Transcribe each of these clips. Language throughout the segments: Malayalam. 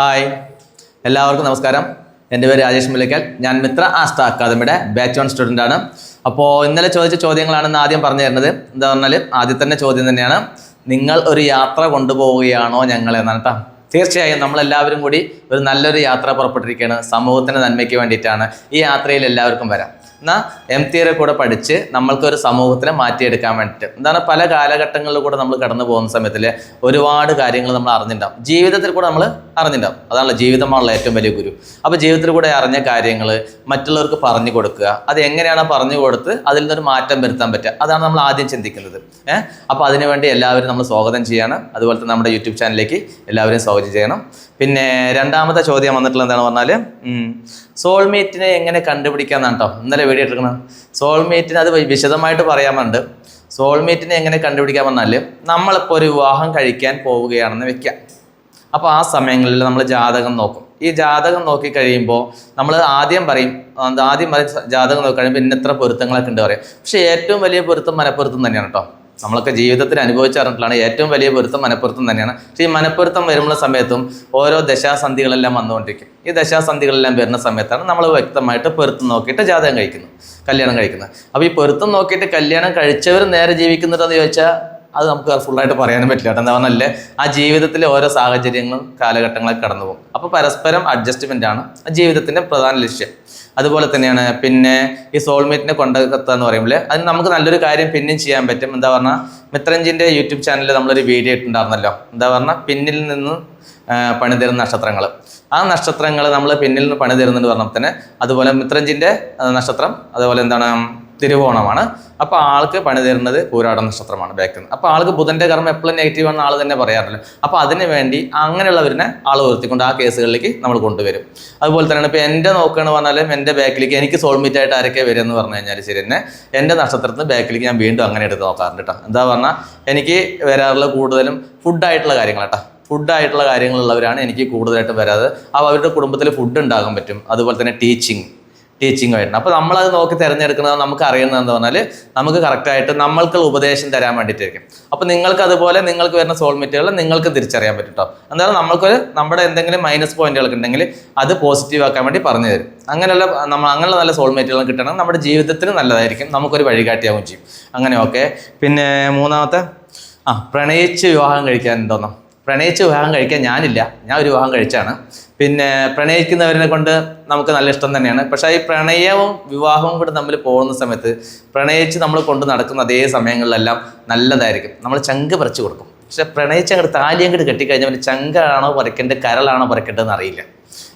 ഹായ് എല്ലാവർക്കും നമസ്കാരം. എന്റെ പേര് രാജേഷ് മുല്ലയ്ക്കൽ. ഞാൻ മിത്ര ആസ്റ്റ അക്കാദമിയുടെ ബാച്ച് വൺ സ്റ്റുഡന്റ് ആണ്. അപ്പോൾ ഇന്നലെ ചോദിച്ച ചോദ്യങ്ങളാണെന്ന് ആദ്യം പറഞ്ഞു തരുന്നത്. എന്താ പറഞ്ഞാൽ ആദ്യം തന്നെ ചോദ്യം തന്നെയാണ്. നിങ്ങൾ ഒരു യാത്ര കൊണ്ടുപോവുകയാണോ ഞങ്ങൾ എന്നാണ് കേട്ടോ തീർച്ചയായും നമ്മളെല്ലാവരും കൂടി ഒരു നല്ലൊരു യാത്ര പുറപ്പെട്ടിരിക്കുകയാണ്. സമൂഹത്തിന്റെ നന്മയ്ക്ക് വേണ്ടിയിട്ടാണ്. ഈ യാത്രയിൽ എല്ലാവർക്കും വരാം. എന്നാൽ എം തിയറി കൂടെ പഠിച്ച് നമ്മൾക്ക് നമ്മൾക്കൊരു സമൂഹത്തിനെ മാറ്റിയെടുക്കാൻ വേണ്ടിയിട്ട്. എന്താണ് പല കാലഘട്ടങ്ങളിൽ കൂടെ നമ്മൾ കടന്നു പോകുന്ന സമയത്തിൽ ഒരുപാട് കാര്യങ്ങൾ നമ്മൾ അറിഞ്ഞിട്ടുണ്ടാവും ജീവിതത്തിൽ കൂടെ നമ്മൾ അറിഞ്ഞിട്ടുണ്ടാവും അതാണല്ലോ ജീവിതമാണല്ലോ ഏറ്റവും വലിയ ഗുരു. അപ്പോൾ ജീവിതത്തിൽ കൂടെ അറിഞ്ഞ കാര്യങ്ങൾ മറ്റുള്ളവർക്ക് പറഞ്ഞു കൊടുക്കുക. അത് എങ്ങനെയാണ് പറഞ്ഞു കൊടുത്ത് അതിൽ നിന്നൊരു മാറ്റം വരുത്താൻ പറ്റുക. അതാണ് നമ്മൾ ആദ്യം ചിന്തിക്കുന്നത്. ഏഹ് അപ്പോൾ അതിനുവേണ്ടി എല്ലാവരും നമ്മൾ സ്വാഗതം ചെയ്യണം. അതുപോലെ തന്നെ നമ്മുടെ യൂട്യൂബ് ചാനലിലേക്ക് എല്ലാവരെയും സ്വാഗതം ചെയ്യണം. പിന്നെ രണ്ടാമത്തെ ചോദ്യം വന്നിട്ടുള്ള എന്താണെന്ന് പറഞ്ഞാൽ സോൾമേറ്റിനെ എങ്ങനെ കണ്ടുപിടിക്കാന്നാണ് കേട്ടോ ഇന്നലെ വീഡിയോ എടുക്കണം സോൾമേറ്റിനെ അത് വിശദമായിട്ട് പറയാമുണ്ട് സോൾമേറ്റിനെ എങ്ങനെ കണ്ടുപിടിക്കാൻ പറഞ്ഞാൽ നമ്മളിപ്പോൾ ഒരു വിവാഹം കഴിക്കാൻ പോവുകയാണെന്ന് വെക്കാം. അപ്പോൾ ആ സമയങ്ങളിൽ നമ്മൾ ജാതകം നോക്കും. ഈ ജാതകം നോക്കി കഴിയുമ്പോൾ നമ്മൾ ആദ്യം പറയും ആദ്യം പറയും ജാതകം നോക്കി കഴിയുമ്പോൾ ഇന്നത്ര പൊരുത്തങ്ങളൊക്കെ ഉണ്ട് പറയും. പക്ഷേ ഏറ്റവും വലിയ പൊരുത്തം മനപ്പൊരുത്തം തന്നെയാണ് കേട്ടോ നമ്മളൊക്കെ ജീവിതത്തിൽ അനുഭവിച്ചറിഞ്ഞിട്ടുള്ളതാണ് ഏറ്റവും വലിയ പൊരുത്തം മനപ്പൊരുത്തം തന്നെയാണ്. പക്ഷേ ഈ മനപ്പൊരുത്തം വരുമ്പോൾ സമയത്തും ഓരോ ദശാസന്ധികളെല്ലാം വന്നുകൊണ്ടിരിക്കും. ഈ ദശാസന്ധികളെല്ലാം വരുന്ന സമയത്താണ് നമ്മൾ വ്യക്തമായിട്ട് പൊരുത്തം നോക്കിയിട്ട് ജാതകം കഴിക്കുന്നത് കല്യാണം കഴിക്കുന്നത്. അപ്പോൾ ഈ പൊരുത്തം നോക്കിയിട്ട് കല്യാണം കഴിച്ചവർ നേരെ ജീവിക്കുന്നുണ്ടെന്ന് ചോദിച്ചാൽ അത് നമുക്ക് ഫുള്ളായിട്ട് പറയാനും പറ്റില്ല കേട്ടോ. എന്താ പറഞ്ഞാൽ ആ ജീവിതത്തിലെ ഓരോ സാഹചര്യങ്ങളും കാലഘട്ടങ്ങളൊക്കെ കടന്നു പോകും അപ്പോൾ പരസ്പരം അഡ്ജസ്റ്റ്മെന്റ് ആണ് ജീവിതത്തിന്റെ പ്രധാന ലക്ഷ്യം. അതുപോലെ തന്നെയാണ് പിന്നെ ഈ സോൾമേറ്റിനെ കൊണ്ടെത്തുക എന്ന് പറയുമ്പോൾ അതിന് നമുക്ക് നല്ലൊരു കാര്യം പിന്നെയും ചെയ്യാൻ പറ്റും. എന്താ പറഞ്ഞാൽ മിത്രഞ്ചിന്റെ യൂട്യൂബ് ചാനലിൽ നമ്മളൊരു വീഡിയോ ഇട്ടുണ്ടായിരുന്നല്ലോ എന്താ പറഞ്ഞാൽ പിന്നിൽ നിന്ന് പണി തരുന്ന നക്ഷത്രങ്ങൾ ആ നക്ഷത്രങ്ങൾ നമ്മൾ പിന്നിൽ നിന്ന് പണി തരുന്നുണ്ട് പറഞ്ഞപ്പോൾ തന്നെ അതുപോലെ മിത്രഞ്ചിന്റെ നക്ഷത്രം അതുപോലെ എന്താണ് തിരുവോണമാണ്. അപ്പോൾ ആൾക്ക് പണി തരുന്നത് പൂരാട നക്ഷത്രമാണ് ബാക്കിൽ നിന്ന് അപ്പോൾ ആൾക്ക് ബുധന്റെ കർമ്മം എപ്പോഴും നെഗറ്റീവ് ആണെന്ന് ആൾ തന്നെ പറയാറില്ല. അപ്പോൾ അതിന് വേണ്ടി അങ്ങനെയുള്ളവരിനെ ആൾ ഉയർത്തിക്കൊണ്ട് ആ കേസുകളിലേക്ക് നമ്മൾ കൊണ്ടുവരും. അതുപോലെ തന്നെയാണ് ഇപ്പോൾ എന്റെ നോക്കുകയെന്ന് പറഞ്ഞാലും എന്റെ ബാക്കിലേക്ക് എനിക്ക് സോൾമേറ്റ് ആയിട്ട് ആരൊക്കെ വരും എന്ന് പറഞ്ഞു കഴിഞ്ഞാൽ ശരി തന്നെ എന്റെ നക്ഷത്രത്തിന് ബാക്കിലേക്ക് ഞാൻ വീണ്ടും അങ്ങനെ എടുത്ത് നോക്കാറുണ്ട് കേട്ടോ എന്താ പറഞ്ഞാൽ എനിക്ക് വരാറുള്ള കൂടുതലും ഫുഡായിട്ടുള്ള കാര്യങ്ങൾ കേട്ടോ ഫുഡായിട്ടുള്ള കാര്യങ്ങളുള്ളവരാണ് എനിക്ക് കൂടുതലായിട്ടും വരാതെ അപ്പോൾ അവരുടെ കുടുംബത്തിൽ ഫുഡ് ഉണ്ടാകാൻ പറ്റും. അതുപോലെ തന്നെ ടീച്ചിങ് ടീച്ചിങ് ആയിട്ടുണ്ട് അപ്പോൾ നമ്മളത് നോക്കി തിരഞ്ഞെടുക്കുന്നത് നമുക്ക് അറിയുന്നത് എന്ന് പറഞ്ഞാൽ നമുക്ക് കറക്റ്റായിട്ട് നമ്മൾക്കുള്ള ഉപദേശം തരാൻ വേണ്ടിയിട്ടായിരിക്കും. അപ്പോൾ നിങ്ങൾക്ക് അതുപോലെ നിങ്ങൾക്ക് വരുന്ന സോൾമേറ്റുകൾ നിങ്ങൾക്ക് തിരിച്ചറിയാൻ പറ്റും കേട്ടോ എന്തായാലും നമ്മൾക്കൊരു നമ്മുടെ എന്തെങ്കിലും മൈനസ് പോയിന്റുകൾ ഉണ്ടെങ്കിൽ അത് പോസിറ്റീവ് ആക്കാൻ വേണ്ടി പറഞ്ഞു തരും. അങ്ങനെയുള്ള നമ്മൾ അങ്ങനെയുള്ള നല്ല സോൾമേറ്റുകൾ കിട്ടണം. നമ്മുടെ ജീവിതത്തിന് നല്ലതായിരിക്കും. നമുക്കൊരു വഴികാട്ടിയാവും ചെയ്യും. അങ്ങനെ ഓക്കെ പിന്നെ മൂന്നാമത്തെ ആ പ്രണയിച്ച് വിവാഹം കഴിക്കാൻ എന്തോന്നോ? പ്രണയിച്ച് വിവാഹം കഴിക്കാൻ ഞാനില്ല. ഞാൻ ഒരു വിവാഹം കഴിച്ചാണ്. പിന്നെ പ്രണയിക്കുന്നവരെ കൊണ്ട് നമുക്ക് നല്ല ഇഷ്ടം തന്നെയാണ്. പക്ഷേ ഈ പ്രണയവും വിവാഹവും കൂടെ തമ്മിൽ പോകുന്ന സമയത്ത് പ്രണയിച്ച് നമ്മൾ കൊണ്ട് നടക്കുന്ന അതേ സമയങ്ങളിലെല്ലാം നല്ലതായിരിക്കും. നമ്മൾ ചങ്ക് പറിച്ചു കൊടുക്കും. പക്ഷെ പ്രണയിച്ച് അങ്ങോട്ട് താലി അങ്ങോട്ട് കെട്ടിക്കഴിഞ്ഞാൽ ചങ്കാണോ പറിക്കേണ്ടത് കരളാണോ പറിക്കേണ്ടതെന്ന് അറിയില്ല.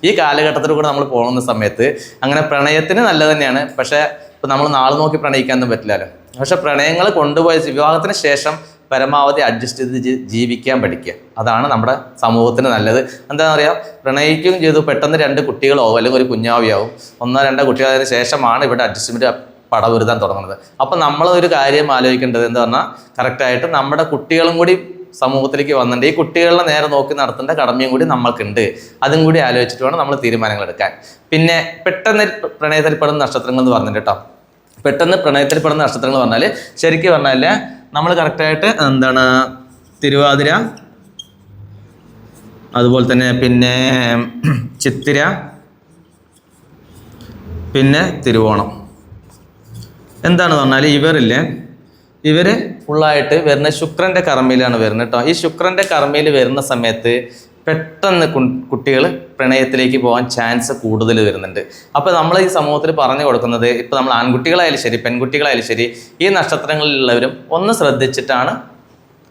ഈ കാലഘട്ടത്തിൽ കൂടെ നമ്മൾ പോകുന്ന സമയത്ത് അങ്ങനെ പ്രണയത്തിന് നല്ലത് തന്നെയാണ്. പക്ഷേ ഇപ്പം നമ്മൾ നാളെ നോക്കി പ്രണയിക്കാനൊന്നും പറ്റില്ലല്ലോ പക്ഷെ പ്രണയങ്ങൾ കൊണ്ടുപോയ വിവാഹത്തിന് ശേഷം പരമാവധി അഡ്ജസ്റ്റ് ചെയ്ത് ജീവിക്കാൻ പഠിക്കുക. അതാണ് നമ്മുടെ സമൂഹത്തിന് നല്ലത്. എന്താണെന്ന് അറിയാം? പ്രണയിക്കുകയും ചെയ്തു. പെട്ടെന്ന് രണ്ട് കുട്ടികളോ അല്ലെങ്കിൽ ഒരു കുഞ്ഞാവിയാവും. ഒന്നോ രണ്ടോ കുട്ടികളായതിനു ശേഷമാണ് ഇവിടെ അഡ്ജസ്റ്റ്മെന്റ് പടവരുത്താൻ തുടങ്ങുന്നത്. അപ്പം നമ്മൾ ഒരു കാര്യം ആലോചിക്കേണ്ടത് എന്താ പറഞ്ഞാൽ കറക്റ്റായിട്ട് നമ്മുടെ കുട്ടികളും കൂടി സമൂഹത്തിലേക്ക് വന്നിട്ടുണ്ട്. ഈ കുട്ടികളെ നേരെ നോക്കി നടത്തേണ്ട കടമയും കൂടി നമ്മൾക്കുണ്ട്. അതും കൂടി ആലോചിച്ചിട്ട് വേണം നമ്മൾ തീരുമാനങ്ങൾ എടുക്കാൻ. പിന്നെ പെട്ടെന്ന് പ്രണയത്തിൽപ്പെടുന്ന നക്ഷത്രങ്ങൾ എന്ന് പറഞ്ഞിട്ട് കേട്ടോ. പെട്ടെന്ന് പ്രണയത്തിൽപ്പെടുന്ന നക്ഷത്രങ്ങൾ പറഞ്ഞാൽ ശരിക്കും പറഞ്ഞാൽ നമ്മൾ കറക്റ്റായിട്ട് എന്താണ് തിരുവാതിര അതുപോലെ തന്നെ പിന്നെ ചിത്തിര പിന്നെ തിരുവോണം. എന്താണെന്ന് പറഞ്ഞാൽ ഇവരില്ലേ? ഇവർ ഫുള്ളായിട്ട് വരുന്ന ശുക്രന്റെ കർമ്മയിലാണ് വരുന്നത് കേട്ടോ ഈ ശുക്രന്റെ കർമ്മയിൽ വരുന്ന സമയത്ത് പെട്ടെന്ന് കുട്ടികൾ പ്രണയത്തിലേക്ക് പോകാൻ ചാൻസ് കൂടുതൽ വരുന്നുണ്ട്. അപ്പോൾ നമ്മൾ ഈ സമൂഹത്തിൽ പറഞ്ഞു കൊടുക്കുന്നത് ഇപ്പോൾ നമ്മൾ ആൺകുട്ടികളായാലും ശരി പെൺകുട്ടികളായാലും ശരി ഈ നക്ഷത്രങ്ങളിലുള്ളവരും ഒന്ന് ശ്രദ്ധിച്ചിട്ടാണ്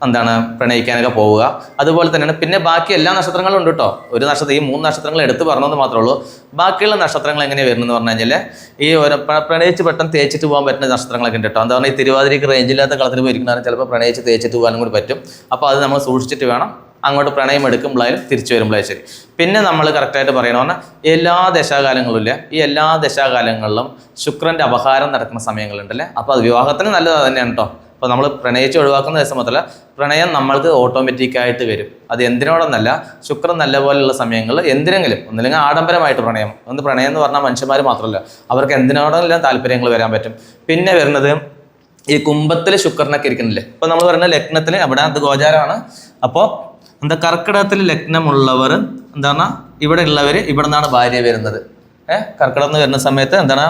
എന്താണ് പ്രണയിക്കാനൊക്കെ പോവുക. അതുപോലെ തന്നെയാണ് പിന്നെ ബാക്കി എല്ലാ നക്ഷത്രങ്ങളും ഉണ്ട് കേട്ടോ ഒരു നക്ഷത്രം ഈ മൂന്ന് നക്ഷത്രങ്ങൾ എടുത്തു പറഞ്ഞത് മാത്രമേ ഉള്ളൂ. ബാക്കിയുള്ള നക്ഷത്രങ്ങൾ എങ്ങനെ വരുന്നത് പറഞ്ഞു കഴിഞ്ഞാൽ ഈ ഒരു പ്ര- പ്രണയിച്ച് പെട്ടെന്ന് തേച്ചിട്ട് പോകാൻ പറ്റുന്ന നക്ഷത്രങ്ങളൊക്കെ ഉണ്ട് കേട്ടോ എന്താ പറഞ്ഞാൽ ഈ തിരുവാതിരയ്ക്ക് റേഞ്ചില്ലാത്ത കളത്തിൽ പോയിരിക്കുന്നതാണ് ചിലപ്പോൾ പ്രണയിച്ച് തേച്ചിട്ട് പോകാനും കൂടി പറ്റും. അപ്പോൾ അത് നമ്മൾ സൂക്ഷിച്ചിട്ട് വേണം അങ്ങോട്ട് പ്രണയം എടുക്കുമ്പോഴായാലും തിരിച്ചു വരുമ്പോഴായാലും ശരി. പിന്നെ നമ്മൾ കറക്റ്റായിട്ട് പറയണമെന്ന് പറഞ്ഞാൽ എല്ലാ ദശാകാലങ്ങളും ഇല്ല? ഈ എല്ലാ ദശാകാലങ്ങളിലും ശുക്രന്റെ അപഹാരം നടക്കുന്ന സമയങ്ങളുണ്ടല്ലേ? അപ്പോൾ അത് വിവാഹത്തിന് നല്ലത് തന്നെയാണ് കേട്ടോ അപ്പോൾ നമ്മൾ പ്രണയിച്ച് ഒഴിവാക്കുന്ന ദിവസം മാത്രമല്ല പ്രണയം നമ്മൾക്ക് ഓട്ടോമാറ്റിക്കായിട്ട് വരും. അത് എന്തിനോടൊന്നല്ല ശുക്രൻ നല്ല പോലെയുള്ള സമയങ്ങളിൽ എന്തിനെങ്കിലും ഒന്നില്ലെങ്കിൽ ആഡംബരമായിട്ട് പ്രണയം. ഒന്ന് പ്രണയം എന്ന് പറഞ്ഞാൽ മനുഷ്യന്മാർ മാത്രമല്ല. അവർക്ക് എന്തിനോടെല്ലാം താല്പര്യങ്ങൾ വരാൻ പറ്റും? പിന്നെ വരുന്നത് ഈ കുംഭത്തിൽ ശുക്രനൊക്കെ ഇരിക്കുന്നില്ലേ? ഇപ്പോൾ നമ്മൾ പറയുന്ന ലഗ്നത്തിൽ അവിടെ അത് ഗോചാരമാണ്. അപ്പോൾ എന്താ കർക്കിടകത്തിൽ ലഗ്നമുള്ളവർ എന്താണ്? ഇവിടെ ഉള്ളവർ ഇവിടെ നിന്നാണ് ഭാര്യ വരുന്നത്. ഏഹ് കർക്കിടകം വരുന്ന സമയത്ത് എന്താണ്?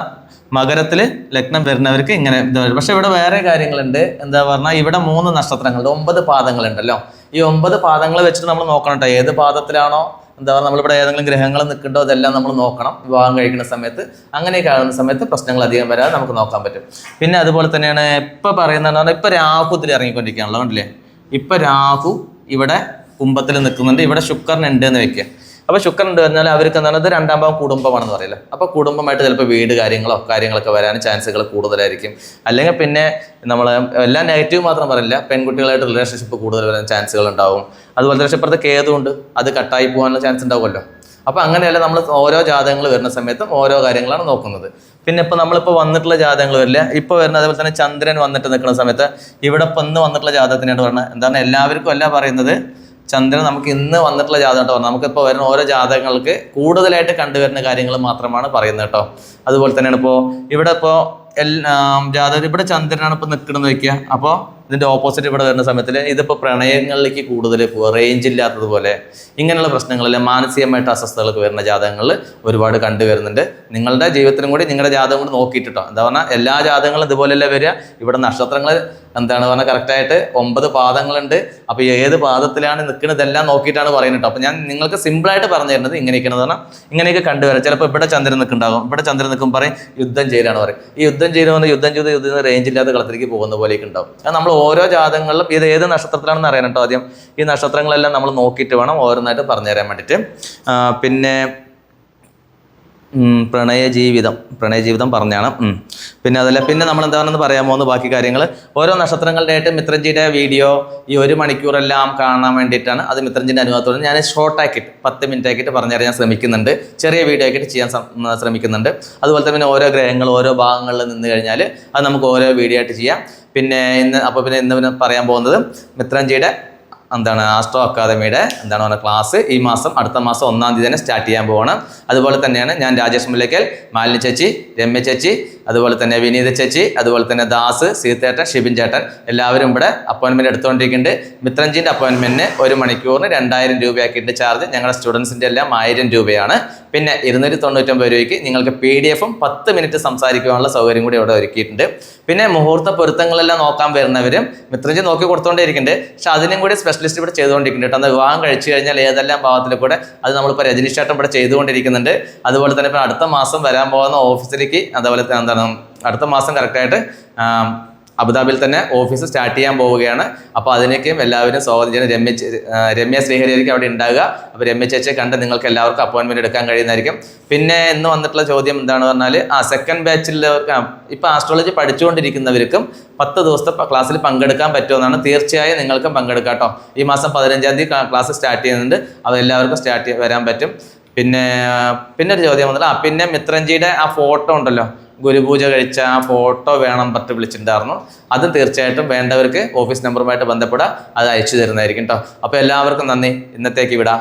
മകരത്തിൽ ലഗ്നം വരുന്നവർക്ക് ഇങ്ങനെ ഇത് വരും. പക്ഷെ ഇവിടെ വേറെ കാര്യങ്ങളുണ്ട്. എന്താ പറഞ്ഞാൽ ഇവിടെ മൂന്ന് നക്ഷത്രങ്ങളുണ്ട്. ഒമ്പത് പാദങ്ങളുണ്ടല്ലോ. ഈ ഒമ്പത് പാദങ്ങൾ വെച്ചിട്ട് നമ്മൾ നോക്കണം കേട്ടോ. ഏത് പാദത്തിലാണോ എന്താ പറയുക നമ്മളിവിടെ ഏതെങ്കിലും ഗ്രഹങ്ങൾ നിൽക്കണ്ടോ അതെല്ലാം നമ്മൾ നോക്കണം. വിവാഹം കഴിക്കുന്ന സമയത്ത് അങ്ങനെയൊക്കെ ആകുന്ന സമയത്ത് പ്രശ്നങ്ങൾ അധികം വരാതെ നമുക്ക് നോക്കാൻ പറ്റും. പിന്നെ അതുപോലെ തന്നെയാണ് ഇപ്പം പറയുന്നത് ഇപ്പം രാഹുത്തിൽ ഇറങ്ങിക്കൊണ്ടിരിക്കുകയാണല്ലോ കണ്ടില്ലേ? ഇപ്പം രാഹു ഇവിടെ കുംഭത്തിൽ നിൽക്കുന്നുണ്ട്. ഇവിടെ ശുക്രൻ ഉണ്ട് എന്ന് വെക്കുക. അപ്പോൾ ശുക്രൻ ഉണ്ട് പറഞ്ഞാൽ അവർക്ക് എന്താണ്? ഇത് രണ്ടാം ഭാവം കുടുംബമാണെന്ന് പറയില്ല? അപ്പോൾ കുടുംബമായിട്ട് ചിലപ്പോൾ വീട് കാര്യങ്ങളോ കാര്യങ്ങളൊക്കെ വരാൻ ചാൻസുകൾ കൂടുതലായിരിക്കും. അല്ലെങ്കിൽ പിന്നെ നമ്മൾ എല്ലാം നെഗറ്റീവ് മാത്രം പറയില്ല. പെൺകുട്ടികളായിട്ട് റിലേഷൻഷിപ്പ് കൂടുതൽ വരാൻ ചാൻസുകൾ ഉണ്ടാവും. അതുപോലെ തന്നെ ഇപ്പുറത്ത് കേതുണ്ട് അത് കട്ടായി പോകാനുള്ള ചാൻസ് ഉണ്ടാവുമല്ലോ. അപ്പോൾ അങ്ങനെയല്ല നമ്മൾ ഓരോ ജാതകങ്ങൾ വരുന്ന സമയത്തും ഓരോ കാര്യങ്ങളാണ് നോക്കുന്നത്. പിന്നെ ഇപ്പോൾ നമ്മളിപ്പോൾ വന്നിട്ടുള്ള ജാതകങ്ങൾ വരില്ല. ഇപ്പൊ വരുന്ന അതേപോലെ തന്നെ ചന്ദ്രൻ വന്നിട്ട് നിൽക്കുന്ന സമയത്ത് ഇവിടെ ഇപ്പം ഇന്ന് വന്നിട്ടുള്ള ജാതകത്തിനായിട്ട് പറഞ്ഞത് എന്താണ്? എല്ലാവർക്കും അല്ല പറയുന്നത് ചന്ദ്രൻ നമുക്ക് ഇന്ന് വന്നിട്ടുള്ള ജാതകം കേട്ടോ. നമുക്കിപ്പോൾ വരുന്ന ഓരോ ജാതകങ്ങൾക്ക് കൂടുതലായിട്ട് കണ്ടുവരുന്ന കാര്യങ്ങൾ മാത്രമാണ് പറയുന്നത് കേട്ടോ. അതുപോലെ തന്നെയാണ് ഇപ്പോൾ ഇവിടെ ഇപ്പോൾ എല്ലാ ജാതകം ഇവിടെ ചന്ദ്രനാണ് ഇപ്പോൾ നിൽക്കണമെന്ന് വയ്ക്കുക അപ്പോൾ ഇതിന്റെ ഓപ്പോസിറ്റ് ഇവിടെ വരുന്ന സമയത്തിൽ ഇതിപ്പോൾ പ്രണയങ്ങളിലേക്ക് കൂടുതൽ പോവുക റേഞ്ച് ഇല്ലാത്തതുപോലെ ഇങ്ങനെയുള്ള പ്രശ്നങ്ങളിൽ മാനസികമായിട്ട് അസ്വസ്ഥതകളൊക്കെ വരുന്ന ജാതകങ്ങളിൽ ഒരുപാട് കണ്ടുവരുന്നുണ്ട് നിങ്ങളുടെ ജീവിതത്തിലും കൂടി നിങ്ങളുടെ ജാതകം കൂടി നോക്കിയിട്ടോ എന്താ പറഞ്ഞാൽ എല്ലാ ജാതകങ്ങളും ഇതുപോലെയല്ല വരിക? ഇവിടെ നക്ഷത്രങ്ങൾ എന്താണ് പറഞ്ഞാൽ കറക്റ്റായിട്ട് ഒമ്പത് പാദങ്ങളുണ്ട്. അപ്പോൾ ഏത് പാദത്തിലാണ് നിൽക്കുന്നതെല്ലാം നോക്കിയിട്ടാണ് പറയുന്നത് അപ്പോൾ ഞാൻ നിങ്ങൾക്ക് സിമ്പിളായിട്ട് പറഞ്ഞു തരുന്നത് ഇങ്ങനെയൊക്കെയാണ്. പറഞ്ഞാൽ ഇങ്ങനെയൊക്കെ കണ്ടുവരാം ചിലപ്പോൾ ഇവിടെ ചന്ദ്രൻ നിൽക്കുന്നുണ്ടാകും. ഇവിടെ ചന്ദ്രൻ നിൽക്കും പറയും യുദ്ധം ചെയ്യലാണ് പറയും. ഈ യുദ്ധം ചെയ്യുന്ന യുദ്ധം ചെയ്ത് യുദ്ധം റേഞ്ച് ഇല്ലാത്ത കളത്തിലേക്ക് പോകുന്ന പോലെയൊക്കെ ഉണ്ടാവും. അത് നമ്മൾ ഓരോ ജാതകങ്ങളിലും ഇത് ഏത് നക്ഷത്രത്തിലാണെന്ന് അറിയാൻ കേട്ടോ ആദ്യം. ഈ നക്ഷത്രങ്ങളെല്ലാം നമ്മൾ നോക്കിയിട്ട് വേണം ഓരോന്നായിട്ട് പറഞ്ഞുതരാൻ വേണ്ടിയിട്ട്. പിന്നെ പ്രണയ ജീവിതം പ്രണയ ജീവിതം പറഞ്ഞാണ് പിന്നെ അതല്ല പിന്നെ നമ്മൾ എന്താണെന്ന് പറയാൻ പോകുന്ന ബാക്കി കാര്യങ്ങൾ ഓരോ നക്ഷത്രങ്ങളുടെ ആയിട്ട് മിത്രൻജിയുടെ വീഡിയോ ഈ ഒരു മണിക്കൂറെല്ലാം കാണാൻ വേണ്ടിയിട്ടാണ് അത് മിത്രൻജിന്റെ അനുഭവത്തോടെ ഞാൻ ഷോർട്ട് ആക്കിയിട്ട് പത്ത് മിനിറ്റ് ആക്കിയിട്ട് പറഞ്ഞുതരാൻ ശ്രമിക്കുന്നുണ്ട്. ചെറിയ വീഡിയോ ആക്കിയിട്ട് ചെയ്യാൻ ശ്രമിക്കുന്നുണ്ട്. അതുപോലെ തന്നെ ഓരോ ഗ്രഹങ്ങൾ ഓരോ ഭാഗങ്ങളിൽ നിന്ന് കഴിഞ്ഞാൽ അത് നമുക്ക് ഓരോ വീഡിയോ ആയിട്ട് ചെയ്യാം. പിന്നെ ഇന്ന് അപ്പോൾ പിന്നെ ഇന്ന് പിന്നെ പറയാൻ പോകുന്നത് മിത്രൻജിയുടെ എന്താണ് ആസ്ട്രോ അക്കാദമിയുടെ എന്താണ് പറയുക ക്ലാസ് ഈ മാസം അടുത്ത മാസം ഒന്നാം തീയതി തന്നെ സ്റ്റാർട്ട് ചെയ്യാൻ പോകണം അതുപോലെ തന്നെയാണ് ഞാൻ രാജേഷ് മുല്ലയ്ക്കൽ മാലിനി ചേച്ചി രമ്യ ചേച്ചി അതുപോലെ തന്നെ വിനീത ചേച്ചി അതുപോലെ തന്നെ ദാസ് സീതേട്ടൻ ഷിബിൻ ചേട്ടൻ എല്ലാവരും ഇവിടെ അപ്പോയിൻമെന്റ് എടുത്തുകൊണ്ടിരിക്കുന്നുണ്ട്. മിത്രഞ്ജിന്റെ അപ്പോയിൻമെന്റിന് ഒരു മണിക്കൂറിന് രണ്ടായിരം രൂപയാക്കിയിട്ട് ചാർജ് ഞങ്ങളുടെ സ്റ്റുഡൻസിന്റെ എല്ലാം ആയിരം രൂപയാണ്. പിന്നെ ഇരുന്നൂറ്റി തൊണ്ണൂറ്റൊമ്പത് രൂപയ്ക്ക് നിങ്ങൾക്ക് പി ഡി എഫും പത്ത് മിനിറ്റ് സംസാരിക്കുവാനുള്ള സൗകര്യം കൂടി ഇവിടെ ഒരുക്കിയിട്ടുണ്ട്. പിന്നെ മുഹൂർത്ത പൊരുത്തങ്ങളെല്ലാം നോക്കാൻ വരുന്നവരും മിത്രഞ്ജി നോക്കി കൊടുത്തുകൊണ്ടിരിക്കുന്നുണ്ട് പക്ഷെ അതിനും കൂടി സ്പെഷ്യലിസ്റ്റ് ഇവിടെ ചെയ്തുകൊണ്ടിരിക്കുന്നുണ്ട് അത് വിവാഹം കഴിച്ചു കഴിഞ്ഞാൽ ഏതെല്ലാം ഭാവത്തിൽ കൂടെ അത് നമ്മളിപ്പോൾ രജനീഷ് ചേട്ടൻ ഇവിടെ ചെയ്തുകൊണ്ടിരിക്കുന്നുണ്ട്. അതുപോലെ തന്നെ ഇപ്പോൾ അടുത്ത മാസം വരാൻ പോകുന്ന ഓഫീസിലേക്ക് അതുപോലെ തന്നെ എന്താണ് അടുത്ത മാസം കറക്റ്റായിട്ട് അബുദാബിയിൽ തന്നെ ഓഫീസ് സ്റ്റാർട്ട് ചെയ്യാൻ പോവുകയാണ്. അപ്പോൾ അതിനേക്കും എല്ലാവരും സ്വാഗതം ചെയ്യുന്ന രമ്യ രമ്യ ശ്രീഹരിയായിരിക്കും അവിടെ ഉണ്ടാകുക അപ്പോൾ രമ്യ ചേച്ചിയെ കണ്ട് നിങ്ങൾക്ക് എല്ലാവർക്കും അപ്പോയിൻമെന്റ് എടുക്കാൻ കഴിയുന്നതായിരിക്കും. പിന്നെ ഇന്ന് വന്നിട്ടുള്ള ചോദ്യം എന്താണെന്ന് പറഞ്ഞാൽ ആ സെക്കൻഡ് ബാച്ചിലുള്ളവർക്ക് ഇപ്പോൾ ആസ്ട്രോളജി പഠിച്ചുകൊണ്ടിരിക്കുന്നവർക്കും പത്ത് ദിവസത്തെ ക്ലാസ്സിൽ പങ്കെടുക്കാൻ പറ്റുമെന്നാണ് തീർച്ചയായും നിങ്ങൾക്കും പങ്കെടുക്കാം കേട്ടോ. ഈ മാസം പതിനഞ്ചാം തീയതി ക്ലാസ് സ്റ്റാർട്ട് ചെയ്യുന്നുണ്ട്. അത് എല്ലാവർക്കും സ്റ്റാർട്ട് വരാൻ പറ്റും. പിന്നെ പിന്നെ ഒരു ചോദ്യം വന്നില്ല ആ പിന്നെ മിത്രൻജിയുടെ ആ ഫോട്ടോ ഉണ്ടല്ലോ. ഗുരുപൂജ കഴിച്ച ആ ഫോട്ടോ വേണം പറഞ്ഞിട്ട് വിളിച്ചിട്ടുണ്ടായിരുന്നു. അത് തീർച്ചയായിട്ടും വേണ്ടവർക്ക് ഓഫീസ് നമ്പറുമായിട്ട് ബന്ധപ്പെടുക. അത് അയച്ചു തരുന്നതായിരിക്കും കേട്ടോ അപ്പോൾ എല്ലാവർക്കും നന്ദി. ഇന്നത്തേക്ക് വിടാം.